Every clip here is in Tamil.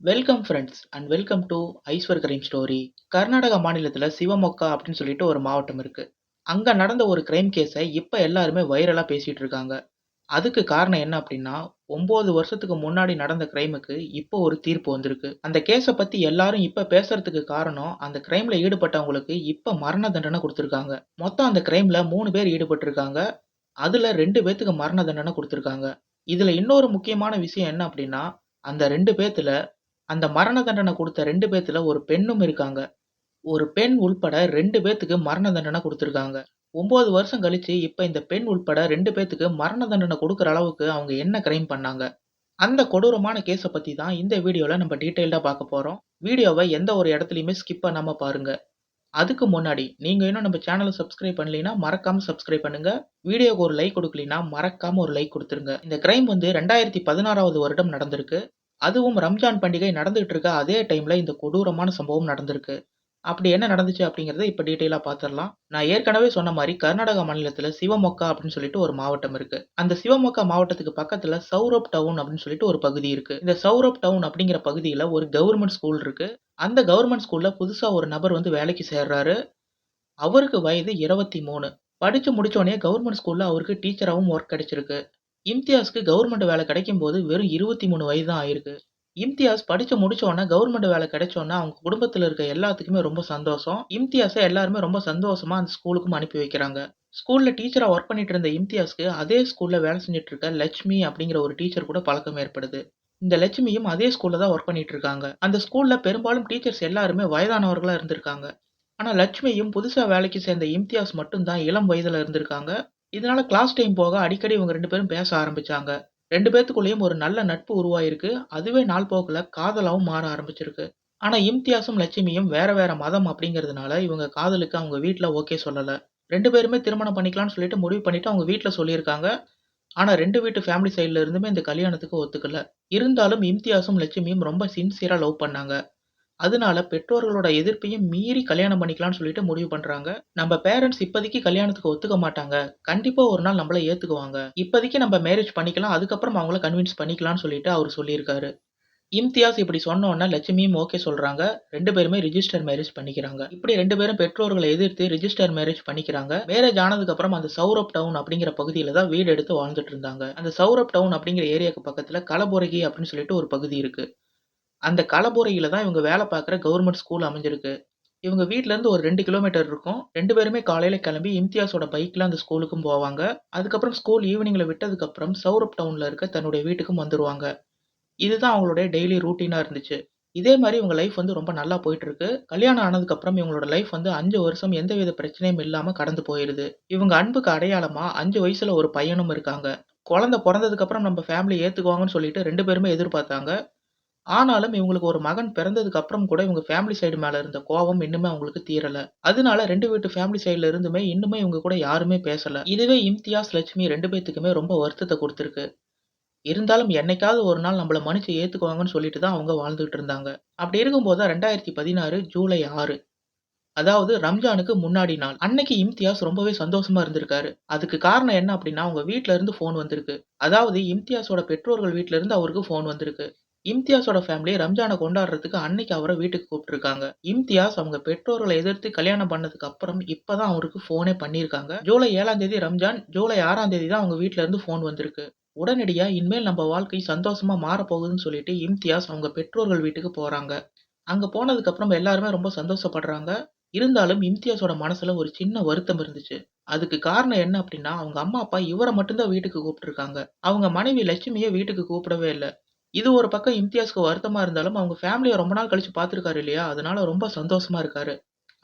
Welcome friends and welcome to ஐஸ்வர் crime story Karnataka மாநிலத்தில் சிவமொக்கா அப்படின்னு சொல்லிட்டு ஒரு மாவட்டம் இருக்குது அங்கே நடந்த ஒரு கிரைம் கேஸை இப்போ எல்லாருமே வைரலாக பேசிகிட்டு இருக்காங்க. அதுக்கு காரணம் என்ன அப்படின்னா ஒம்பது வருஷத்துக்கு முன்னாடி நடந்த கிரைமுக்கு இப்போ ஒரு தீர்ப்பு வந்திருக்கு. அந்த கேஸை பற்றி எல்லாரும் இப்போ பேசுறதுக்கு காரணம் அந்த கிரைமில் ஈடுபட்டவங்களுக்கு இப்போ மரண தண்டனை கொடுத்துருக்காங்க. மொத்தம் அந்த கிரைமில் மூணு பேர் ஈடுபட்டிருக்காங்க. அதில் ரெண்டு பேர்த்துக்கு மரண தண்டனை கொடுத்துருக்காங்க. இதில் இன்னொரு முக்கியமான விஷயம் என்ன அப்படின்னா அந்த ரெண்டு பேர்த்தில் அந்த மரண தண்டனை கொடுத்த ரெண்டு பேத்துல ஒரு பெண்ணும் இருக்காங்க. ஒரு பெண் உள்பட ரெண்டு பேத்துக்கு மரண தண்டனை கொடுத்துருக்காங்க. ஒன்பது வருஷம் கழிச்சு இப்ப இந்த பெண் உள்பட ரெண்டு பேத்துக்கு மரண தண்டனை கொடுக்குற அளவுக்கு அவங்க என்ன கிரைம் பண்ணாங்க? அந்த கொடூரமான கேஸை பத்தி தான் இந்த வீடியோல நம்ம டீட்டெயில்டா பார்க்க போறோம். வீடியோவை எந்த ஒரு இடத்துலயுமே ஸ்கிப் பண்ணாம பாருங்க. அதுக்கு முன்னாடி நீங்க இன்னும் நம்ம சேனலை சப்ஸ்கிரைப் பண்ணலைன்னா மறக்காம சப்ஸ்கிரைப் பண்ணுங்க. வீடியோக்கு ஒரு லைக் கொடுக்கலைன்னா மறக்காம ஒரு லைக் கொடுத்துருங்க. இந்த கிரைம் வந்து ரெண்டாயிரத்தி பதினாறாவது வருடம் நடந்திருக்கு. அதுவும் ரம்ஜான் பண்டிகை நடந்துகிட்டு இருக்க அதே டைம்ல இந்த கொடூரமான சம்பவம் நடந்திருக்கு. அப்படி என்ன நடந்துச்சு அப்படிங்கிறத இப்ப டீட்டெயிலா பார்த்துடலாம். நான் ஏற்கனவே சொன்ன மாதிரி கர்நாடகா மாநிலத்தில் சிவமொக்கா அப்படின்னு சொல்லிட்டு ஒரு மாவட்டம் இருக்கு. அந்த சிவமொக்கா மாவட்டத்துக்கு பக்கத்துல சௌரப் டவுன் அப்படின்னு சொல்லிட்டு ஒரு பகுதி இருக்கு. இந்த சௌரப் டவுன் அப்படிங்கிற பகுதியில ஒரு கவர்மெண்ட் ஸ்கூல் இருக்கு. அந்த கவர்மெண்ட் ஸ்கூல்ல புதுசா ஒரு நபர் வந்து வேலைக்கு சேர்றாரு. அவருக்கு வயது இருபத்தி மூணு. படித்து முடிச்சோடனே கவர்மெண்ட் ஸ்கூல்ல அவருக்கு டீச்சராகவும் ஒர்க் கிடைச்சிருக்கு. இம்தியாஸ்க்கு கவர்மெண்ட் வேலை கிடைக்கும் போது வெறும் இருபத்தி மூணு வயது தான் ஆயிருக்கு. இம்தியாஸ் படிச்சு முடிச்சோடனே கவர்மெண்ட் வேலை கிடைச்சோன்னே அவங்க குடும்பத்தில் இருக்க எல்லாத்துக்குமே ரொம்ப சந்தோஷம். இம்தியாஸை எல்லாருமே ரொம்ப சந்தோஷமா அந்த ஸ்கூலுக்கும் அனுப்பி வைக்கிறாங்க. ஸ்கூல்ல டீச்சரா ஒர்க் பண்ணிட்டு இருந்த இம்தியாஸ்க்கு அதே ஸ்கூல்ல வேலை செஞ்சுட்டு இருக்க லட்சுமி அப்படிங்கிற ஒரு டீச்சர் கூட பழக்கம் ஏற்படுது. இந்த லட்சுமியும் அதே ஸ்கூல்ல தான் ஒர்க் பண்ணிட்டு இருக்காங்க. அந்த ஸ்கூல்ல பெரும்பாலும் டீச்சர்ஸ் எல்லாருமே வயதானவர்களா இருந்திருக்காங்க. ஆனா லட்சுமியும் புதுசா வேலைக்கு சேர்ந்த இம்தியாஸ் மட்டும்தான் இளம் வயதுல இருந்திருக்காங்க. இதனால கிளாஸ் டைம் போக அடிக்கடி இவங்க ரெண்டு பேரும் பேச ஆரம்பிச்சாங்க. ரெண்டு பேத்துக்குள்ளேயும் ஒரு நல்ல நட்பு உருவாயிருக்கு. அதுவே நாள் போக்கில் காதலாவும் மாற ஆரம்பிச்சிருக்கு. ஆனால் இம்தியாஸும் லட்சுமியும் வேற வேற மதம் அப்படிங்கிறதுனால இவங்க காதலுக்கு அவங்க வீட்டில் ஓகே சொல்லலை. ரெண்டு பேருமே திருமணம் பண்ணிக்கலாம்னு சொல்லிட்டு முடிவு பண்ணிட்டு அவங்க வீட்டில் சொல்லியிருக்காங்க. ஆனால் ரெண்டு வீட்டு ஃபேமிலி சைடில் இருந்துமே இந்த கல்யாணத்துக்கு ஒத்துக்கல. இருந்தாலும் இம்தியாஸும் லட்சுமியும் ரொம்ப சின்சியராக லவ் பண்ணாங்க. அதனால பெற்றோர்களோட எதிர்ப்பையும் மீறி கல்யாணம் பண்ணிக்கலாம்னு சொல்லிட்டு முடிவு பண்றாங்க. நம்ம பேரண்ட்ஸ் இப்போதைக்கு கல்யாணத்துக்கு ஒத்துக்க மாட்டாங்க. கண்டிப்பா ஒரு நாள் நம்மள ஏத்துக்குவாங்க. இப்போதைக்கு நம்ம மேரேஜ் பண்ணிக்கலாம் அதுக்கப்புறம் அவங்கள கன்வின்ஸ் பண்ணிக்கலாம்னு சொல்லிட்டு அவர் சொல்லியிருக்காரு. இம்தியாஸ் இப்படி சொன்னோன்ன லட்சுமியும் ஓகே சொல்றாங்க. ரெண்டு பேருமே ரிஜிஸ்டர் மேரேஜ் பண்ணிக்கிறாங்க. இப்படி ரெண்டு பேரும் பெற்றோர்களை எதிர்த்து ரிஜிஸ்டர் மேரேஜ் பண்ணிக்கிறாங்க. மேரேஜ் ஆனதுக்கு அப்புறம் அந்த சௌரப் டவுன் அப்படிங்கிற பகுதியில தான் வீடு எடுத்து வாழ்ந்துட்டு இருந்தாங்க. அந்த சௌரப் டவுன் அப்படிங்கிற ஏரியாவுக்கு பக்கத்துல கலபுரகி அப்படின்னு சொல்லிட்டு ஒரு பகுதி இருக்கு. அந்த கலபுரையில தான் இவங்க வேலை பார்க்குற கவர்மெண்ட் ஸ்கூல் அமைஞ்சிருக்கு. இவங்க வீட்டிலேருந்து ஒரு ரெண்டு கிலோமீட்டர் இருக்கும். ரெண்டு பேருமே காலையில கிளம்பி இம்தியாஸோட பைக்ல அந்த ஸ்கூலுக்கும் போவாங்க. அதுக்கப்புறம் ஸ்கூல் ஈவினிங்கில் விட்டதுக்கப்புறம் சௌரப் டவுன்ல இருக்க தன்னுடைய வீட்டுக்கும் வந்துருவாங்க. இதுதான் அவங்களுடைய டெய்லி ரூட்டீனா இருந்துச்சு. இதே மாதிரி இவங்க லைஃப் வந்து ரொம்ப நல்லா போயிட்டுருக்கு. கல்யாணம் ஆனதுக்கப்புறம் இவங்களோட லைஃப் வந்து அஞ்சு வருஷம் எந்தவித பிரச்சனையும் இல்லாம கடந்து போயிருது. இவங்க அன்புக்கு அடையாளமா அஞ்சு வயசுல ஒரு பையனும் இருக்காங்க. குழந்தை பிறந்ததுக்கப்புறம் நம்ம ஃபேமிலி ஏத்துக்குவாங்கன்னு சொல்லிட்டு ரெண்டு பேருமே எதிர்பார்த்தாங்க. ஆனாலும் இவங்களுக்கு ஒரு மகன் பிறந்ததுக்கு அப்புறம் கூட இவங்க ஃபேமிலி சைடு மேல இருந்த கோபம் இன்னுமே அவங்களுக்கு தீரல. அதனால ரெண்டு வீட்டு ஃபேமிலி சைடுல இருந்துமே இன்னுமே இவங்க கூட யாருமே பேசல. இதுவே இம்தியாஸ் லட்சுமி ரெண்டு பேத்துக்குமே ரொம்ப வருத்தத்தை கொடுத்துருக்கு. இருந்தாலும் என்னைக்காவது ஒரு நாள் நம்மளை மனுஷ ஏத்துக்குவாங்கன்னு சொல்லிட்டு தான் அவங்க வாழ்ந்துகிட்டு இருந்தாங்க. அப்படி இருக்கும்போது ரெண்டாயிரத்தி பதினாறு ஜூலை ஆறு. அதாவது ரம்ஜானுக்கு முன்னாடி நாள். அன்னைக்கு இம்தியாஸ் ரொம்பவே சந்தோஷமா இருந்திருக்காரு. அதுக்கு காரணம் என்ன அப்படின்னா அவங்க வீட்ல இருந்து போன் வந்திருக்கு. அதாவது இம்தியாஸோட பெற்றோர்கள் வீட்ல இருந்து அவருக்கு போன் வந்திருக்கு. இம்தியாஸோட ஃபேமிலி ரம்ஜானை கொண்டாடுறதுக்கு அன்னைக்கு அவரை வீட்டுக்கு கூப்பிட்டுருக்காங்க. இம்தியாஸ் அவங்க பெற்றோர்களை எதிர்த்து கல்யாணம் பண்ணதுக்கு அப்புறம் இப்பதான் அவருக்கு போனே பண்ணியிருக்காங்க. ஜூலை ஏழாம் தேதி ரம்ஜான் ஜூலை ஆறாம் தேதி தான் அவங்க வீட்டுல இருந்து போன் வந்திருக்கு. உடனடியா இனிமேல் நம்ம வாழ்க்கை சந்தோஷமா மாறப்போகுதுன்னு சொல்லிட்டு இம்தியாஸ் அவங்க பெற்றோர்கள் வீட்டுக்கு போறாங்க. அங்க போனதுக்கு அப்புறம் எல்லாருமே ரொம்ப சந்தோஷப்படுறாங்க. இருந்தாலும் இம்தியாஸோட மனசுல ஒரு சின்ன வருத்தம் இருந்துச்சு. அதுக்கு காரணம் என்ன அப்படின்னா அவங்க அம்மா அப்பா இவரை மட்டும்தான் வீட்டுக்கு கூப்பிட்டுருக்காங்க. அவங்க மனைவி லட்சுமியை வீட்டுக்கு கூப்பிடவே இல்லை. இது ஒரு பக்கம் இம்தியாஸ்க்கு வருத்தமா இருந்தாலும் அவங்க ஃபேமிலியை ரொம்ப நாள் கழிச்சு பார்த்துருக்காரு இல்லையா? அதனால ரொம்ப சந்தோஷமா இருக்காரு.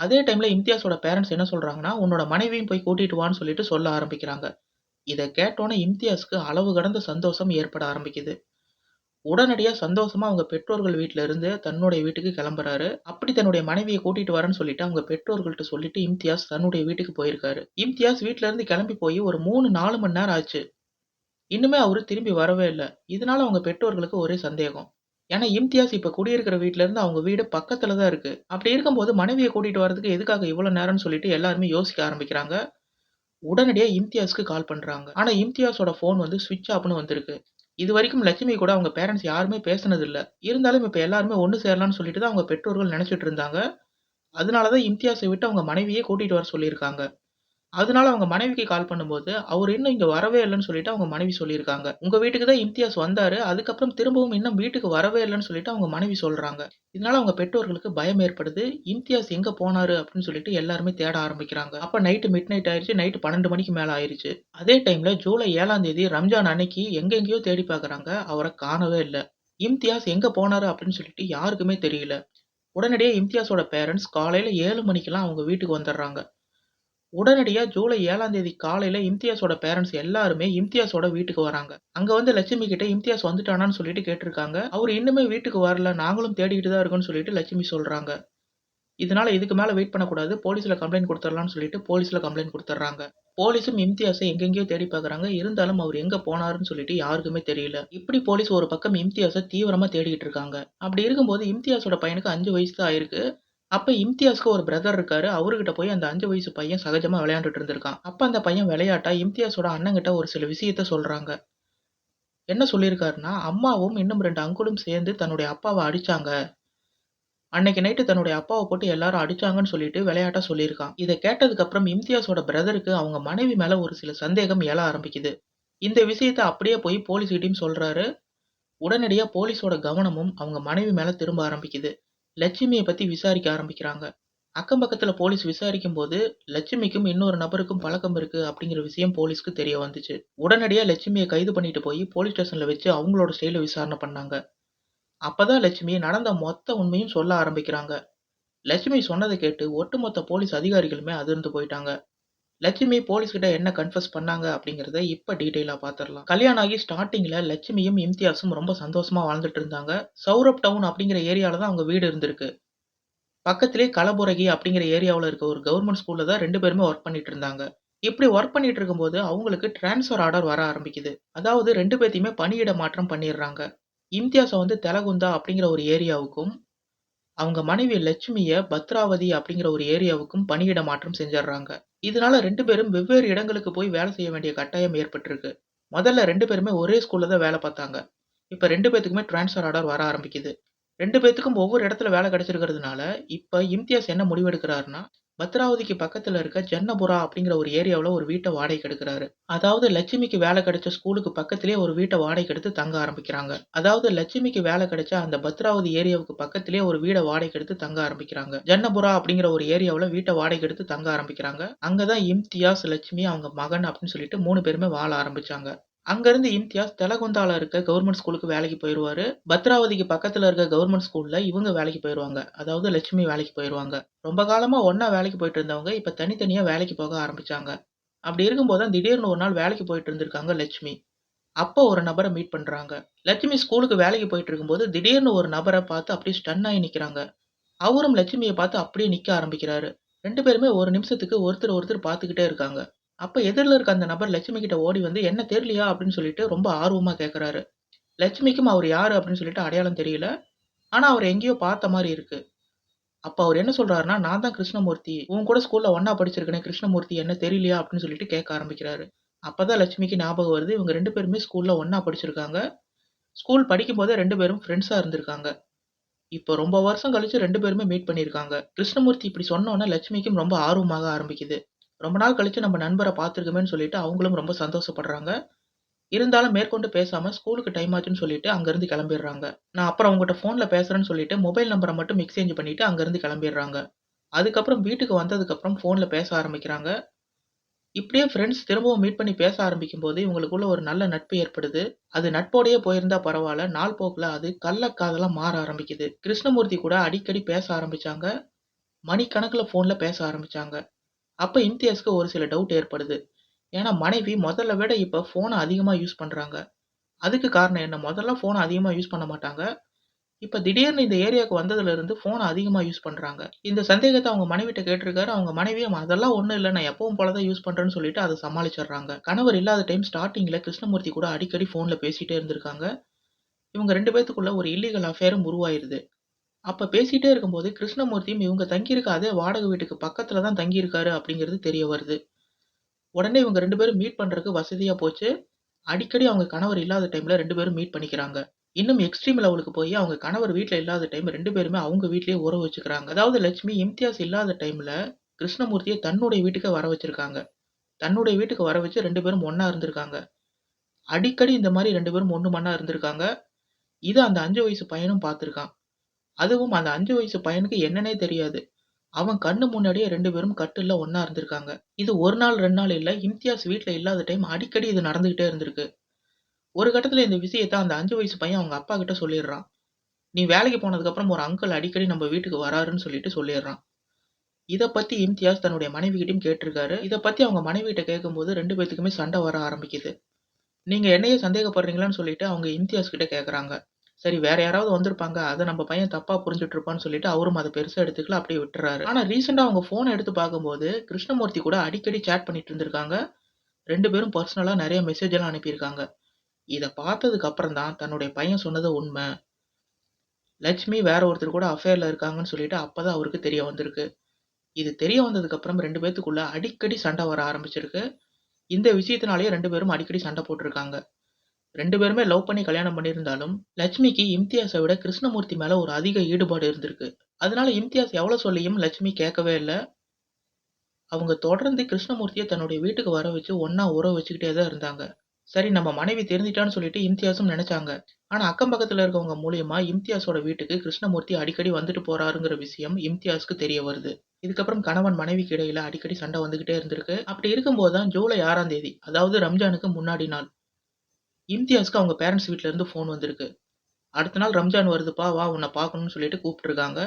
அதே டைம்ல இம்தியாஸோட பேரண்ட்ஸ் என்ன சொல்றாங்கன்னா உன்னோட மனைவியும் போய் கூட்டிட்டு வான்னு சொல்லிட்டு சொல்ல ஆரம்பிக்கிறாங்க. இதை கேட்டோன்னே இம்தியாஸ்க்கு அளவு கடந்த சந்தோஷம் ஏற்பட ஆரம்பிக்குது. உடனடியா சந்தோஷமா அவங்க பெற்றோர்கள் வீட்ல இருந்து தன்னுடைய வீட்டுக்கு கிளம்புறாரு. அப்படி தன்னுடைய மனைவியை கூட்டிட்டு வரேன்னு சொல்லிட்டு அவங்க பெற்றோர்கள்ட்ட சொல்லிட்டு இம்தியாஸ் தன்னுடைய வீட்டுக்கு போயிருக்காரு. இம்தியாஸ் வீட்ல இருந்து கிளம்பி போய் ஒரு மூணு நாலு மணி நேரம் ஆச்சு. இன்னுமே அவரு திரும்பி வரவே இல்லை இதனால அவங்க பெற்றோர்களுக்கு ஒரே சந்தேகம் ஏன்னா இம்தியாஸ் இப்ப குடியிருக்கிற வீட்ல இருந்து அவங்க வீடு பக்கத்துல தான் இருக்கு அப்படி இருக்கும்போது மனைவியை கூட்டிட்டு வரதுக்கு எதுக்காக இவ்வளவு நேரம்னு சொல்லிட்டு எல்லாருமே யோசிக்க ஆரம்பிக்கிறாங்க உடனடியா இம்தியாஸ்க்கு கால் பண்றாங்க ஆனா இம்தியாஸோட போன் வந்து சுவிட்ச் ஆஃப்னு வந்திருக்கு இதுவரைக்கும் லட்சுமி கூட அவங்க பேரண்ட்ஸ் யாருமே பேசினதில்ல. இருந்தாலும் இப்ப எல்லாருமே ஒண்ணு சேரலாம்னு சொல்லிட்டு தான் அவங்க பெற்றோர்கள் நினைச்சிட்டு இருந்தாங்க. அதனால தான் இம்தியாஸ விட்டு அவங்க மனைவியே கூட்டிட்டு வர சொல்லியிருக்காங்க. அதனால அவங்க மனைவிக்கு கால் பண்ணும்போது, அவரு இன்னும் இங்க வரவே இல்லன்னு சொல்லிட்டு அவங்க மனைவி சொல்லியிருக்காங்க. உங்க வீட்டுக்கு தான் இம்தியாஸ் வந்தாரு. அதுக்கப்புறம் திரும்பவும் இன்னும் வீட்டுக்கு வரவே இல்லன்னு சொல்லிட்டு அவங்க மனைவி சொல்றாங்க. இதனால அவங்க பெற்றோர்களுக்கு பயம் ஏற்படுது. இம்தியாஸ் எங்க போனாரு அப்படின்னு சொல்லிட்டு எல்லாருமே தேட ஆரம்பிக்கிறாங்க. அப்ப நைட் மிட் நைட் ஆயிருச்சு. நைட் 12 மணிக்கு மேல ஆயிருச்சு. அதே டைம்ல ஜூலை 7ஆம் தேதி ரம்ஜான் அன்னைக்கு எங்கெங்கேயோ தேடி பார்க்குறாங்க. அவர காணவே இல்ல. இம்தியாஸ் எங்க போனாரு அப்படின்னு சொல்லிட்டு யாருக்குமே தெரியல. உடனடியா இம்தியாஸோட பேரண்ட்ஸ் காலையில 7 மணிக்கெல்லாம் அவங்க வீட்டுக்கு வந்துடுறாங்க உடனடியாக ஜூலை ஏழாம் தேதி காலையில் இம்தியாஸோட பேரண்ட்ஸ் எல்லாருமே இம்தியாஸோட வீட்டுக்கு வராங்க. அங்கே வந்து லட்சுமி கிட்ட இம்தியாஸ் வந்துட்டானான்னு சொல்லிட்டு கேட்டிருக்காங்க. அவர் இன்னுமே வீட்டுக்கு வரல. நாங்களும் தேடிக்கிட்டு தான் இருக்கோம்னு சொல்லிட்டு லட்சுமி சொல்கிறாங்க இதனால இதுக்கு மேலே வெயிட் பண்ணக்கூடாது. போலீஸில் கம்ப்ளைண்ட் கொடுத்துடலாம்னு சொல்லிட்டு போலீஸில் கம்ப்ளைண்ட் கொடுத்துட்றாங்க போலீஸும் இம்தியாஸை எங்கெங்கேயோ தேடி பார்க்குறாங்க. இருந்தாலும் அவர் எங்கே போனாருன்னு சொல்லிட்டு யாருக்குமே தெரியல. இப்படி போலீஸ் ஒரு பக்கம் இம்தியாஸை தீவிரமாக தேடிக்கிட்டு இருக்காங்க. அப்படி இருக்கும்போது இம்தியாஸோட பையனுக்கு அஞ்சு வயசு தான் ஆயிருக்கு. அப்ப இம்தியாஸ்க்கு ஒரு பிரதர் இருக்காரு. அவர்கிட்ட போய் அந்த அஞ்சு வயசு பையன் சகஜமா விளையாண்டுட்டு இருந்திருக்கான். அப்ப அந்த பையன் விளையாட்டா இம்தியாஸோட அண்ணங்கிட்ட ஒரு சில விஷயத்த சொல்றாங்க. என்ன சொல்லியிருக்காருன்னா, அம்மாவும் இன்னும் ரெண்டு அங்குலும் சேர்ந்து தன்னுடைய அப்பாவை அடிச்சாங்க. அன்னைக்கு நைட்டு தன்னுடைய அப்பாவை போட்டு எல்லாரும் அடிச்சாங்கன்னு சொல்லிட்டு விளையாட்டா சொல்லியிருக்கான். இதை கேட்டதுக்கு அப்புறம் இம்தியாஸோட பிரதருக்கு அவங்க மனைவி மேல ஒரு சில சந்தேகம் எழ ஆரம்பிக்குது. இந்த விஷயத்த அப்படியே போய் போலீஸ்கிட்டயும் சொல்றாரு. உடனடியாக போலீஸோட கவனமும் அவங்க மனைவி மேல திரும்ப ஆரம்பிக்குது. லட்சுமியை பற்றி விசாரிக்க ஆரம்பிக்கிறாங்க. அக்கம் பக்கத்தில் போலீஸ் விசாரிக்கும் போது லட்சுமிக்கும் இன்னொரு நபருக்கும் பழக்கம் இருக்கு அப்படிங்கிற விஷயம் போலீஸ்க்கு தெரிய வந்துச்சு. உடனடியாக லட்சுமியை கைது பண்ணிட்டு போய் போலீஸ் ஸ்டேஷனில் வச்சு அவங்களோட ஸ்டைலில் விசாரணை பண்ணாங்க. அப்பதான் லட்சுமி நடந்த மொத்த உண்மையும் சொல்ல ஆரம்பிக்கிறாங்க. லட்சுமி சொன்னதை கேட்டு ஒட்டுமொத்த போலீஸ் அதிகாரிகளுமே அதிர்ந்து போயிட்டாங்க. லட்சுமி போலீஸ்கிட்ட என்ன கன்ஃபர்ஸ் பண்ணாங்க அப்படிங்கிறத இப்ப டீட்டெயிலாக பார்த்துரலாம். கல்யாணம் ஆகி ஸ்டார்டிங்கில் லட்சுமியும் இம்தியாஸும் ரொம்ப சந்தோஷமா வாழ்ந்துட்டு இருந்தாங்க. சௌரப் டவுன் அப்படிங்கிற ஏரியால தான் அவங்க வீடு இருந்திருக்கு. பக்கத்திலே கலபுரகி அப்படிங்கிற ஏரியாவில் இருக்க ஒரு கவர்மெண்ட் ஸ்கூலில் தான் ரெண்டு பேருமே ஒர்க் பண்ணிட்டு இருந்தாங்க. இப்படி ஒர்க் பண்ணிட்டு இருக்கும்போது அவங்களுக்கு டிரான்ஸ்ஃபர் ஆர்டர் வர ஆரம்பிக்குது. அதாவது ரெண்டு பேர்த்தையுமே பணியிட மாற்றம் பண்ணிடுறாங்க இம்தியாசை வந்து தெலகுந்தா அப்படிங்கிற ஒரு ஏரியாவுக்கும், அவங்க மனைவி லட்சுமியை பத்ராவதி அப்படிங்கிற ஒரு ஏரியாவுக்கும் பணியிட மாற்றம் செஞ்சிடுறாங்க இதனால 2 பேரும் வெவ்வேறு இடங்களுக்கு போய் வேலை செய்ய வேண்டிய கட்டாயம் ஏற்பட்டிருக்கு. முதல்ல 2 பேருமே ஒரே ஸ்கூல்ல தான் வேலை பார்த்தாங்க. இப்ப 2 பேத்துக்குமே டிரான்ஸ்ஃபர் ஆர்டர் வர ஆரம்பிக்குது. 2 பேத்துக்கும் ஒவ்வொரு இடத்துல வேலை கிடைச்சிருக்கிறதுனால, இப்ப இம்தியாஸ் என்ன முடிவெடுக்கிறாருன்னா, பத்ராவதிக்கு பக்கத்துல இருக்க ஜன்னபுரா அப்படிங்கிற ஒரு ஏரியாவில் ஒரு வீட்டை வாடகைக்கு எடுக்கிறாரு அதாவது லட்சுமிக்கு வேலை கிடைச்ச ஸ்கூலுக்கு பக்கத்திலே ஒரு வீட்டை வாடகைக்கு எடுத்து தங்க ஆரம்பிக்கிறாங்க. அதாவது லட்சுமிக்கு வேலை கிடைச்ச அந்த பத்ராவதி ஏரியாவுக்கு பக்கத்திலே ஒரு வீடை வாடகைக்கு எடுத்து தங்க ஆரம்பிக்கிறாங்க. ஜன்னபுரா அப்படிங்கிற ஒரு ஏரியாவில் வீட்டை வாடகைக்கு எடுத்து தங்க ஆரம்பிக்கிறாங்க. அங்கதான் இம்தியாஸ், லட்சுமி, அவங்க மகன் அப்படின்னு சொல்லிட்டு மூணு பேருமே வாழ ஆரம்பிச்சாங்க. அங்கேருந்து இம்தியாஸ் தெலகுந்தால இருக்க கவர்மெண்ட் ஸ்கூலுக்கு வேலைக்கு போயிடுவார் பத்ராவதிக்கு பக்கத்தில் இருக்க கவர்மெண்ட் ஸ்கூலில் இவங்க வேலைக்கு போயிடுவாங்க அதாவது லட்சுமி வேலைக்கு போயிடுவாங்க ரொம்ப காலமாக ஒன்றா வேலைக்கு போயிட்டு இருந்தவங்க இப்போ தனித்தனியாக வேலைக்கு போக ஆரம்பித்தாங்க அப்படி இருக்கும்போது தான் திடீர்னு ஒரு நாள் வேலைக்கு போயிட்டு இருந்திருக்காங்க லட்சுமி. அப்போ ஒரு நபரை மீட் பண்ணுறாங்க லட்சுமி ஸ்கூலுக்கு வேலைக்கு போயிட்டு இருக்கும்போது திடீர்னு ஒரு நபரை பார்த்து அப்படியே ஸ்டன் ஆகி நிற்கிறாங்க அவரும் லட்சுமியை பார்த்து அப்படியே நிற்க ஆரம்பிக்கிறாரு. ரெண்டு பேருமே ஒரு நிமிஷத்துக்கு ஒருத்தர் ஒருத்தர் பார்த்துக்கிட்டே இருக்காங்க. அப்ப எதிர்ல இருக்க அந்த நபர் லட்சுமி கிட்ட ஓடி வந்து என்ன தெரியலையா அப்படின்னு சொல்லிட்டு ரொம்ப ஆர்வமா கேட்கறாரு. லட்சுமிக்கும் அவர் யாரு அப்படின்னு சொல்லிட்டு அடையாளம் தெரியல. ஆனா அவர எங்கேயோ பார்த்த மாரி இருக்கு. அப்ப அவர் என்ன சொல்றாருன்னா, நான் தான் கிருஷ்ணமூர்த்தி. உன் கூட ஸ்கூல்ல ஒண்ணா படிச்சிருக்கனே கிருஷ்ணமூர்த்தி என்ன தெரியலையா அப்படின்னு சொல்லிட்டு கேட்க ஆரம்பிக்கிறாரு. அப்பதான் லட்சுமிக்கு ஞாபகம் வருது. இவங்க 2 பேருமே ஸ்கூல்ல ஒண்ணா படிச்சிருக்காங்க. ஸ்கூல் படிக்கும்போதே 2 பேரும் ஃப்ரெண்ட்ஸாக இருந்திருக்காங்க. இப்போ ரொம்ப வருஷம் கழிச்சு 2 பேருமே மீட் பண்ணியிருக்காங்க. கிருஷ்ணமூர்த்தி இப்படி சொன்னோன்னே லட்சுமிக்கும் ரொம்ப ஆர்வமாக ஆரம்பிக்குது. ரொம்ப நாள் கழித்து நம்ம நண்பரை பார்த்துருக்கோமேன்னு சொல்லிட்டு அவங்களும் ரொம்ப சந்தோஷப்படுறாங்க. இருந்தாலும் மேற்கொண்டு பேசாமல் ஸ்கூலுக்கு டைம் ஆச்சுன்னு சொல்லிட்டு அங்கேருந்து கிளம்பிடுறாங்க நான் அப்புறம் அவங்ககிட்ட ஃபோனில் பேசுகிறேன்னு சொல்லிட்டு மொபைல் நம்பரை மட்டும் எக்ஸ்சேஞ்ச் பண்ணிவிட்டு அங்கேருந்து கிளம்பிடுறாங்க அதுக்கப்புறம் வீட்டுக்கு வந்ததுக்கப்புறம் ஃபோனில் பேச ஆரம்பிக்கிறாங்க. இப்படியே ஃப்ரெண்ட்ஸ் திரும்பவும் மீட் பண்ணி பேச ஆரம்பிக்கும்போது இவங்களுக்குள்ள ஒரு நல்ல நட்பு ஏற்படுது. அது நட்போடயே போயிருந்தா பரவாயில்ல நாள் போக்கில் அது கள்ளக்காதலா மாற ஆரம்பிக்குது. கிருஷ்ணமூர்த்தி கூட அடிக்கடி பேச ஆரம்பிச்சாங்க. மணிக்கணக்கில் ஃபோனில் பேச ஆரம்பிச்சாங்க. அப்ப இம்தியாஸ்க்கு ஒரு சில டவுட் ஏற்படுது. ஏன்னா மனைவி முதல்ல விட இப்ப ஃபோன அதிகமா யூஸ் பண்றாங்க. அதுக்கு காரணம் என்ன? முதல்ல ஃபோன அதிகமா யூஸ் பண்ண மாட்டாங்க. இப்ப திடீர்னு இந்த ஏரியாவுக்கு வந்ததுல ஃபோனை ஃபோன அதிகமா யூஸ் பண்றாங்க. இந்த சந்தேகத்த அவங்க மனைவிட்ட கேட்டிருக்காரு. அவங்க மனைவியும் அதெல்லாம் ஒண்ணும் இல்ல. நான் எப்பவும் போல தான் யூஸ் பண்றேன்னு சொல்லிட்டு அத சமாளிச்சர்றாங்க. கணவர் இல்லாத டைம் ஸ்டார்ட்டிங்ல கிருஷ்ணமூர்த்தி கூட அடிக்கடி ஃபோன்ல பேசிட்டே இருந்திருக்காங்க. இவங்க 2 பேத்துக்குள்ள ஒரு இல்லீகல் அஃபேரும் உருவாயிருது. அப்ப பேசிட்டே இருக்கும்போது கிருஷ்ணமூர்த்தியும் இவங்க தங்கியிருக்க அதே வாடகை வீட்டுக்கு பக்கத்துல தான் தங்கியிருக்காரு அப்படிங்கிறது தெரிய வருது. உடனே இவங்க 2 பேரும் மீட் பண்றதுக்கு வசதியா போச்சு. அடிக்கடி அவங்க கணவர் இல்லாத டைம்ல 2 பேரும் மீட் பண்ணிக்கிறாங்க. இன்னும் எக்ஸ்ட்ரீம் லெவலுக்கு போயி அவங்க கணவர் வீட்ல இல்லாத டைம் 2 பேருமே அவங்க வீட்டிலேயே உறவு வச்சுக்கிறாங்க. அதாவது லட்சுமி இம்தியாஸ் இல்லாத டைம்ல கிருஷ்ணமூர்த்திய தன்னுடைய வீட்டுக்கு வர வச்சிருக்காங்க. தன்னுடைய வீட்டுக்கு வர வச்சு 2 பேரும் ஒண்ணா இருந்திருக்காங்க. அடிக்கடி இந்த மாரி 2 பேரும் ஒன்று மண்ணா இருந்திருக்காங்க. இத அந்த 5 வயசு பையனும் பார்த்திருக்கான். அதுவும் அந்த 5 வயசு பையனுக்கு என்னன்னே தெரியாது. அவன் கண்ணு முன்னாடியே 2 பேரும் கட்டில்ல ஒண்ணா இருந்திருக்காங்க. இது 1 நாள் 2 நாள் இல்ல. இம்தியாஸ் வீட்ல இல்லாத டைம் அடிக்கடி இது நடந்துகிட்டே இருந்திருக்கு. ஒரு கட்டத்துல இந்த விஷயத்த அந்த 5 வயசு பையன் அவங்க அப்பா கிட்ட சொல்லிடுறான். நீ வேலைக்கு போனதுக்கப்புறம் ஒரு அங்கிள் அடிக்கடி நம்ம வீட்டுக்கு வராருன்னு சொல்லிட்டு சொல்லிடுறான். இத பத்தி இம்தியாஸ் தன்னுடைய மனைவிகிட்டயும் கேட்டிருக்காரு. இத பத்தி அவங்க மனைவிகிட்ட கேட்கும்போது 2 பேத்துக்குமே சண்டை வர ஆரம்பிக்குது. நீங்க என்னையே சந்தேகப்படுறீங்களான்னு சொல்லிட்டு அவங்க இம்தியாஸ் கிட்ட கேக்குறாங்க. சரி வேற யாராவது வந்திருப்பாங்க. அதை நம்ம பையன் தப்பா புரிஞ்சுட்டு இருப்பான்னு சொல்லிட்டு அவரும் அதை பெருசா எடுத்துக்கல. அப்படியே விட்டுறாரு ஆனா ரீசெண்டா அவங்க போன் எடுத்து பார்க்கும்போது கிருஷ்ணமூர்த்தி கூட அடிக்கடி சேட் பண்ணிட்டு இருந்திருக்காங்க. ரெண்டு பேரும் பர்சனலா நிறைய மெசேஜ் எல்லாம் அனுப்பியிருக்காங்க. இதை பார்த்ததுக்கு அப்புறம் தான் தன்னுடைய பையன் சொன்னது உண்மை லட்சுமி வேற ஒருத்தர் கூட அஃபேர்ல இருக்காங்கன்னு சொல்லிட்டு அப்பதான் அவருக்கு தெரிய வந்திருக்கு. இது தெரிய வந்ததுக்கு அப்புறம் ரெண்டு பேத்துக்குள்ள அடிக்கடி சண்டை வர ஆரம்பிச்சிருக்கு. இந்த விஷயத்தினாலேயே ரெண்டு பேரும் அடிக்கடி சண்டை போட்டிருக்காங்க ரெண்டு பேருமே லவ் பண்ணி கல்யாணம் பண்ணியிருந்தாலும், லட்சுமிக்கு இம்தியாஸை விட கிருஷ்ணமூர்த்தி மேலே ஒரு அதிக ஈடுபாடு இருந்திருக்கு. அதனால இம்தியாஸ் எவ்வளோ சொல்லியும் லட்சுமி கேட்கவே இல்லை அவங்க தொடர்ந்து கிருஷ்ணமூர்த்தியை தன்னுடைய வீட்டுக்கு வர வச்சு ஒன்றா உறவு வச்சுக்கிட்டே தான் இருந்தாங்க. சரி நம்ம மனைவி தெரிஞ்சிட்டான்னு சொல்லிட்டு இம்தியாஸும் நினைச்சாங்க ஆனா அக்கம் பக்கத்துல இருக்கவங்க மூலியமா இம்தியாஸோட வீட்டுக்கு கிருஷ்ணமூர்த்தி அடிக்கடி வந்துட்டு போறாருங்கிற விஷயம் இம்தியாஸ்க்கு தெரிய வருது. இதுக்கப்புறம் கணவன் மனைவிக்கு இடையில அடிக்கடி சண்டை வந்துகிட்டே இருந்திருக்கு. அப்படி இருக்கும்போது தான் ஜூலை ஆறாம் தேதி அதாவது ரம்ஜானுக்கு முன்னாடி நாள். இம்தியாஸ்க்கு அவங்க பேரண்ட்ஸ் வீட்ல இருந்து ஃபோன் வந்திருக்கு. அடுத்த நாள் ரம்ஜான் வருதுப்பா வா உன்ன பார்க்கணும்னு சொல்லிட்டு கூப்பிட்ருக்காங்க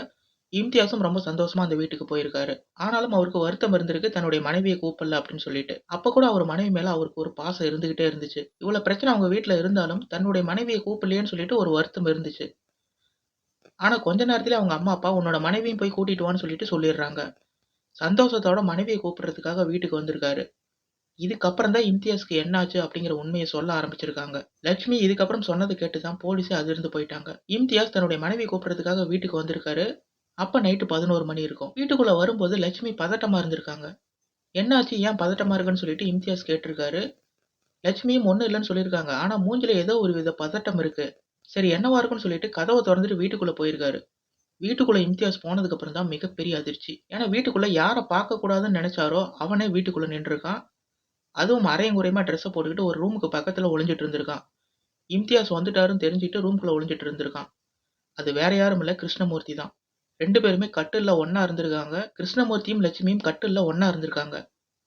இம்தியாஸும் ரொம்ப சந்தோஷமா அந்த வீட்டுக்கு போயிருக்காரு. ஆனாலும் அவருக்கு வருத்தம் இருந்திருக்கு தன்னுடைய மனைவிய கூப்பிடல அப்படின்னு சொல்லிட்டு. அப்ப கூட அவர் மனைவி மேல அவருக்கு ஒரு பாசம் இருந்துகிட்டே இருந்துச்சு. இவ்வளவு பிரச்சனை அவங்க வீட்ல இருந்தாலும் தன்னுடைய மனைவிய கூப்பிடலையேன்னு சொல்லிட்டு ஒரு வருத்தம் இருந்துச்சு. ஆனா கொஞ்ச நேரத்திலே அவங்க அம்மா, அப்பா உன்னோட மனைவியும் போய் கூட்டிட்டு வான்னு சொல்லிட்டு சொல்லிடுறாங்க. சந்தோஷத்தோட மனைவிய கூப்பிடுறதுக்காக வீட்டுக்கு வந்திருக்காரு. இதுக்கப்புறம் தான் இம்தியாஸ்க்கு என்னாச்சு அப்படிங்கிற உண்மையை சொல்ல ஆரம்பிச்சிருக்காங்க. லட்சுமி இதுக்கப்புறம் சொன்னது கேட்டு தான் போலீஸே அதிர்ந்து போயிட்டாங்க. இம்தியாஸ் தன்னுடைய மனைவி கூப்பிடுறதுக்காக வீட்டுக்கு வந்திருக்காரு. அப்போ நைட்டு 11 மணி இருக்கும். வீட்டுக்குள்ளே வரும்போது லட்சுமி பதட்டமாக இருந்திருக்காங்க. என்னாச்சு? ஏன் பதட்டமாக இருக்கன்னு சொல்லிட்டு இம்தியாஸ் கேட்டிருக்காரு. லட்சுமியும் ஒன்றும் இல்லைன்னு சொல்லியிருக்காங்க. ஆனால் மூஞ்சில் ஏதோ ஒரு வித பதட்டம் இருக்குது சரி என்னவா இருக்குன்னு சொல்லிட்டு கதவை திறந்துட்டு வீட்டுக்குள்ளே போயிருக்காரு. வீட்டுக்குள்ளே இம்தியாஸ் போனதுக்கப்புறம் தான் மிகப்பெரிய அதிர்ச்சி. ஏன்னா வீட்டுக்குள்ளே யாரை பார்க்கக்கூடாதுன்னு நினச்சாரோ அவனே வீட்டுக்குள்ளே நின்றுருக்கான் அதுவும் அரையும் குறையுமா ட்ரெஸ்ஸை போட்டுக்கிட்டு ஒரு ரூமுக்கு பக்கத்தில் ஒளிஞ்சிட்டு இருந்திருக்கான். இம்தியாஸ் வந்துட்டாருன்னு தெரிஞ்சுட்டு ரூம்குள்ளே ஒளிஞ்சிட்டு இருந்திருக்கான். அது வேற யாரும் இல்லை கிருஷ்ணமூர்த்தி தான். ரெண்டு பேருமே கட்டில்ல ஒன்றா இருந்திருக்காங்க. கிருஷ்ணமூர்த்தியும், லட்சுமியும் கட்டில்ல ஒன்றா இருந்திருக்காங்க.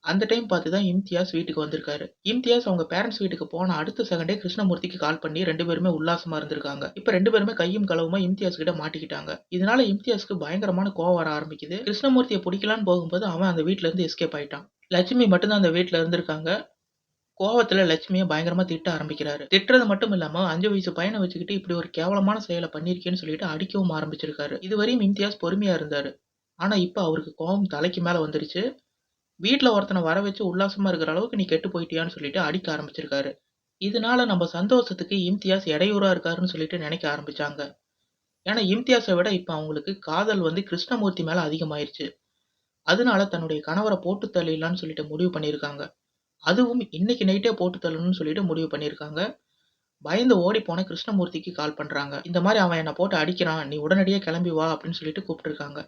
அந்த டைம் பார்த்து தான் இம்தியாஸ் வீட்டுக்கு வந்திருக்காரு. இம்தியாஸ் அவங்க பேரண்ட்ஸ் வீட்டுக்கு போன அடுத்த செகண்டே கிருஷ்ணமூர்த்திக்கு கால் பண்ணி ரெண்டு பேருமே உல்லாசமா இருந்திருக்காங்க. இப்ப ரெண்டு பேருமே கையும் களவுமா இம்தியாஸ் கிட்ட மாட்டிக்கிட்டாங்க. இதனால இம்தியாஸ்க்கு பயங்கரமான கோவம் வர ஆரம்பிக்குது. கிருஷ்ணமூர்த்தியை பிடிக்கலான்னு போகும்போது அவன் அந்த வீட்டுல இருந்து எஸ்கேப் ஆயிட்டான். லட்சுமி மட்டும் தான் அந்த வீட்டுல இருந்திருக்காங்க. கோவத்துல லட்சுமியை பயங்கரமா திட்ட ஆரம்பிக்கிறாரு. திட்டுறது மட்டும் இல்லாம அஞ்சு வயசு பையனை வச்சுக்கிட்டு இப்படி ஒரு கேவலமான செயலை பண்ணியிருக்கேன்னு சொல்லிட்டு அடிக்கவும் ஆரம்பிச்சிருக்காரு. இதுவரையும் இம்தியாஸ் பொறுமையா இருந்தாரு. ஆனா இப்ப அவருக்கு கோவம் தலைக்கு மேல வந்துருச்சு. வீட்டில் ஒருத்தனை வர வச்சு உல்லாசமாக இருக்கிற அளவுக்கு நீ கெட்டு போயிட்டியான்னு சொல்லிட்டு அடிக்க ஆரம்பிச்சிருக்காரு. இதனால நம்ம சந்தோஷத்துக்கு இம்தியாஸ் இடையூறா இருக்காருன்னு சொல்லிட்டு நினைக்க ஆரம்பிச்சாங்க. ஏன்னா இம்தியாஸை விட இப்போ அவங்களுக்கு காதல் வந்து கிருஷ்ணமூர்த்தி மேலே அதிகமாயிருச்சு. அதனால தன்னுடைய கணவரை போட்டு தள்ளிடலான்னு சொல்லிட்டு முடிவு பண்ணியிருக்காங்க. அதுவும் இன்னைக்கு நைட்டே போட்டு தள்ளணும்னு சொல்லிட்டு முடிவு பண்ணியிருக்காங்க. பயந்து ஓடிப்போன கிருஷ்ணமூர்த்திக்கு கால் பண்ணுறாங்க இந்த மாதிரி அவன் என்னை போட்டு அடிக்கிறான். நீ உடனடியே கிளம்பி வா அப்படின்னு சொல்லிட்டு கூப்பிட்டுருக்காங்க.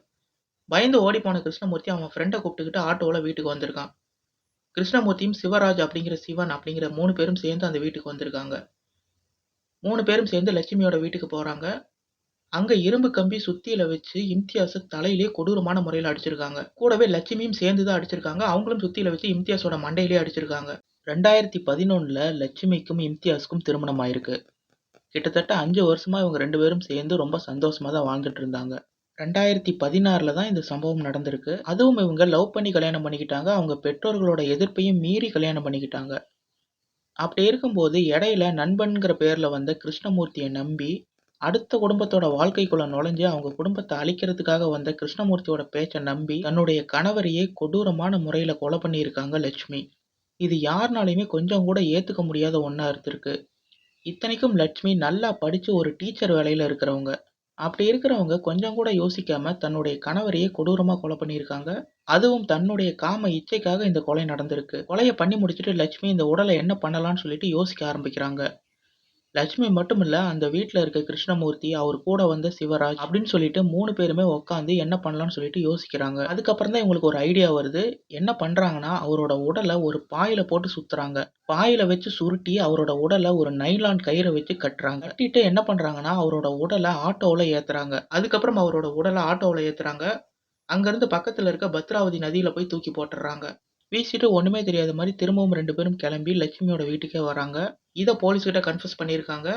பயந்து ஓடிப்போன கிருஷ்ணமூர்த்தி அவன் ஃப்ரெண்டை கூப்பிட்டுக்கிட்டு ஆட்டோவில் வீட்டுக்கு வந்திருக்கான். கிருஷ்ணமூர்த்தியும், சிவராஜ் அப்படிங்கிற சிவன் அப்படிங்கிற மூணு பேரும் சேர்ந்து அந்த வீட்டுக்கு வந்திருக்காங்க. மூணு பேரும் சேர்ந்து லட்சுமியோட வீட்டுக்கு போகிறாங்க அங்கே இரும்பு கம்பி சுத்தியில் வச்சு இம்தியாஸ தலையிலேயே கொடூரமான முறையில் அடிச்சிருக்காங்க. கூடவே லட்சுமியும் சேர்ந்து தான் அடிச்சிருக்காங்க. அவங்களும் சுத்தியில் வச்சு இம்தியாஸோட மண்டையிலேயே அடிச்சிருக்காங்க. 2011ல லட்சுமிக்கும், இம்தியாஸுக்கும் திருமணம் ஆயிருக்கு. கிட்டத்தட்ட அஞ்சு வருஷமாக இவங்க ரெண்டு பேரும் சேர்ந்து ரொம்ப சந்தோஷமாக தான் வாழ்ந்துட்டு இருந்தாங்க. 2016ல தான் இந்த சம்பவம் நடந்திருக்கு. அதுவும் இவங்க லவ் பண்ணி கல்யாணம் பண்ணிக்கிட்டாங்க. அவங்க பெற்றோர்களோட எதிர்ப்பையும் மீறி கல்யாணம் பண்ணிக்கிட்டாங்க. அப்படி இருக்கும்போது இடையில நண்பன்கிற பேர்ல வந்த கிருஷ்ணமூர்த்தியை நம்பி, அடுத்த குடும்பத்தோட வாழ்க்கைக்குள்ள நுழைஞ்சு அவங்க குடும்பத்தை அழிக்கிறதுக்காக வந்த கிருஷ்ணமூர்த்தியோட பேச்சை நம்பி, தன்னுடைய கணவரையே கொடூரமான முறையில கொலை பண்ணியிருக்காங்க லட்சுமி. இது யாருனாலையுமே கொஞ்சம் கூட ஏத்துக்க முடியாத ஒன்றா இருந்திருக்கு. இத்தனைக்கும் லட்சுமி நல்லா படிச்சு ஒரு டீச்சர் வேலையில இருக்கிறவங்க. அப்படி இருக்கிறவங்க கொஞ்சம் கூட யோசிக்காம தன்னுடைய கணவரையே கொடூரமா கொலை பண்ணியிருக்காங்க. அதுவும் தன்னுடைய காம இச்சைக்காக இந்த கொலை நடந்திருக்கு. கொலையை பண்ணி முடிச்சுட்டு லட்சுமி இந்த உடலை என்ன பண்ணலாம்னு சொல்லிட்டு யோசிக்க ஆரம்பிக்கிறாங்க. லட்சுமி மட்டுமில்ல, அந்த வீட்டில் இருக்க கிருஷ்ணமூர்த்தி, அவர் கூட வந்த சிவராஜ் அப்படின்னு சொல்லிட்டு மூணு பேருமே உட்காந்து என்ன பண்ணலாம்னு சொல்லிட்டு யோசிக்கிறாங்க. அதுக்கப்புறம் தான் இவங்களுக்கு ஒரு ஐடியா வருது. என்ன பண்ணுறாங்கன்னா அவரோட உடலை ஒரு பாயில போட்டு சுத்துறாங்க. பாயில வச்சு சுருட்டி அவரோட உடலை ஒரு நைலான் கயிறை வச்சு கட்டுறாங்க. கட்டிட்டு என்ன பண்ணுறாங்கன்னா அவரோட உடலை ஆட்டோவில் ஏற்றுறாங்க அதுக்கப்புறம் அவரோட உடலை ஆட்டோவில் ஏற்றுறாங்க அங்கேருந்து பக்கத்தில் இருக்க பத்ராவதி நதியில் போய் தூக்கி போட்டுடுறாங்க வீசிட்டு ஒன்றுமே தெரியாத மாதிரி திரும்பவும் ரெண்டு பேரும் கிளம்பி லட்சுமியோட வீட்டுக்கே வராங்க. இதை போலீஸ்கிட்ட கன்ஃபஸ் பண்ணியிருக்காங்க.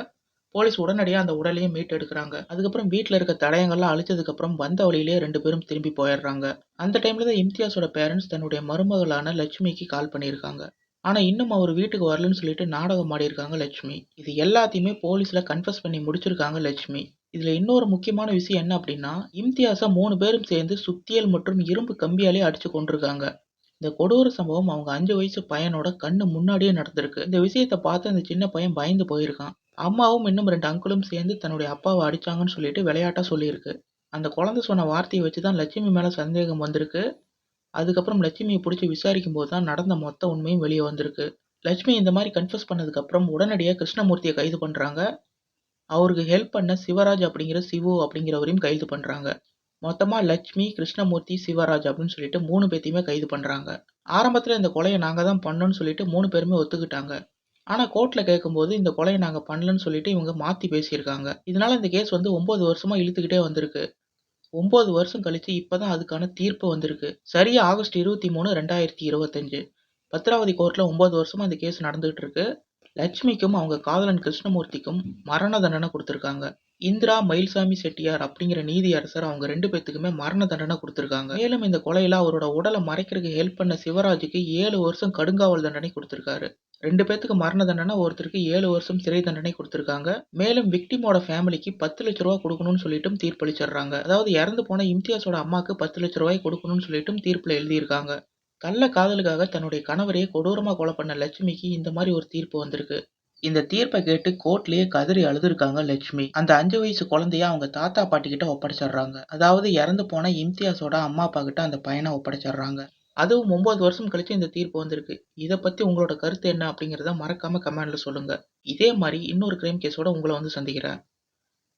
போலீஸ் உடனடியாக அந்த உடலையும் மீட்டெடுக்குறாங்க. அதுக்கப்புறம் வீட்டில் இருக்க தடயங்கள்லாம் அழிச்சதுக்கப்புறம் வந்த வழியிலேயே ரெண்டு பேரும் திரும்பி போயிடுறாங்க அந்த டைமில் தான் இம்தியாஸோட பேரண்ட்ஸ் தன்னுடைய மருமகளான லட்சுமிக்கு கால் பண்ணியிருக்காங்க. ஆனால் இன்னும் அவர் வீட்டுக்கு வரலன்னு சொல்லிட்டு நாடகம் ஆடியிருக்காங்க லட்சுமி. இது எல்லாத்தையுமே போலீஸில் கன்ஃபஸ் பண்ணி முடிச்சிருக்காங்க லட்சுமி. இதில் இன்னொரு முக்கியமான விஷயம் என்ன அப்படின்னா, இம்தியாஸை மூணு பேரும் சேர்ந்து சுத்தியல் மற்றும் இரும்பு கம்பியாலே அடித்து கொண்டிருக்காங்க இந்த கொடூர சம்பவம் அவங்க அஞ்சு வயசு பையனோட கண்ணு முன்னாடியே நடந்திருக்கு. இந்த விஷயத்த பார்த்து அந்த சின்ன பையன் பயந்து போயிருக்கான். அம்மாவும் இன்னும் ரெண்டு அங்கிளும் சேர்ந்து தன்னுடைய அப்பாவை அடிச்சாங்கன்னு சொல்லிட்டு விளையாட்டா சொல்லியிருக்கு. அந்த குழந்தை சொன்ன வார்த்தையை வச்சு தான் லட்சுமி மேல சந்தேகம் வந்திருக்கு. அதுக்கப்புறம் லட்சுமியை பிடிச்சி விசாரிக்கும் போது தான் நடந்த மொத்த உண்மையும் வெளியே வந்திருக்கு. லட்சுமி இந்த மாதிரி கன்ஃபஸ் பண்ணதுக்கப்புறம் உடனடியாக கிருஷ்ணமூர்த்தியை கைது பண்றாங்க. அவருக்கு ஹெல்ப் பண்ண சிவராஜ் அப்படிங்கிற சிவு அப்படிங்கிறவரையும் கைது பண்றாங்க. மொத்தமாக லட்சுமி, கிருஷ்ணமூர்த்தி, சிவராஜ் அப்படின்னு சொல்லிட்டு மூணு பேர்த்தையுமே கைது பண்ணுறாங்க ஆரம்பத்தில் இந்த கொலையை நாங்கள் தான் பண்ணோன்னு சொல்லிட்டு மூணு பேருமே ஒத்துக்கிட்டாங்க. ஆனால் கோர்ட்டில் கேட்கும்போது இந்த கொலையை நாங்கள் பண்ணலன்னு சொல்லிட்டு இவங்க மாற்றி பேசியிருக்காங்க. இதனால இந்த கேஸ் வந்து ஒம்பது வருஷமாக இழுத்துக்கிட்டே வந்திருக்கு. ஒம்பது வருஷம் கழித்து இப்போ தான் அதுக்கான தீர்ப்பு வந்திருக்கு. சரியாக ஆகஸ்ட் 23, 2025 பத்ராவதி கோர்ட்ல 9 வருஷமா இந்த கேஸ் நடந்துகிட்டு இருக்கு. லட்சுமிக்கும் அவங்க காதலன் கிருஷ்ணமூர்த்திக்கும் மரண தண்டனை கொடுத்துருக்காங்க இந்திரா மயில்சாமி செட்டியார் அப்படிங்கிற நீதியரசர் அவங்க ரெண்டு பேத்துக்குமே மரண தண்டனை கொடுத்துருக்காங்க மேலும் இந்த கொலையில அவரோட உடலை மறைக்கிறதுக்கு ஹெல்ப் பண்ண சிவராஜுக்கு ஏழு வருஷம் கடுங்காவல் தண்டனை கொடுத்துருக்காரு ரெண்டு பேத்துக்கு மரண தண்டனை, ஒருத்தருக்கு ஏழு வருஷம் சிறை தண்டனை கொடுத்துருக்காங்க மேலும் விக்டிமோட ஃபேமிலிக்கு 10 லட்ச ரூபா கொடுக்கணும்னு சொல்லிட்டும் தீர்ப்பளிச்சிடுறாங்க. அதாவது இறந்து போன இம்தியாஸோட அம்மாக்கு 10 லட்ச ரூபாய் கொடுக்கணும்னு சொல்லிட்டும் தீர்ப்பில் எழுதியிருக்காங்க. கள்ள காதலுக்காக தன்னுடைய கணவரையே கொடூரமாக கொலை பண்ண லட்சுமிக்கு இந்த மாதிரி ஒரு தீர்ப்பு வந்திருக்கு. இந்த தீர்ப்பை கேட்டு கோர்ட்லயே கதறி அழுதுருக்காங்க லட்சுமி. அந்த அஞ்சு வயசு குழந்தைய அவங்க தாத்தா, பாட்டி கிட்ட ஒப்படைச்சிடுறாங்க. அதாவது இறந்து போன இம்தியாஸோட அம்மா, அப்பா கிட்ட அந்த பையனை ஒப்படைச்சிடுறாங்க. அதுவும் ஒன்பது வருஷம் கழிச்சு இந்த தீர்ப்பு வந்திருக்கு. இதை பத்தி உங்களோட கருத்து என்ன அப்படிங்கிறத மறக்காம கமெண்ட்ல சொல்லுங்க. இதே மாதிரி இன்னொரு கிரைம் கேஸோட உங்களை வந்து சந்திக்கிறேன்.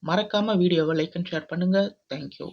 மறக்காம வீடியோவை லைக் அண்ட் ஷேர் பண்ணுங்க. Thank you.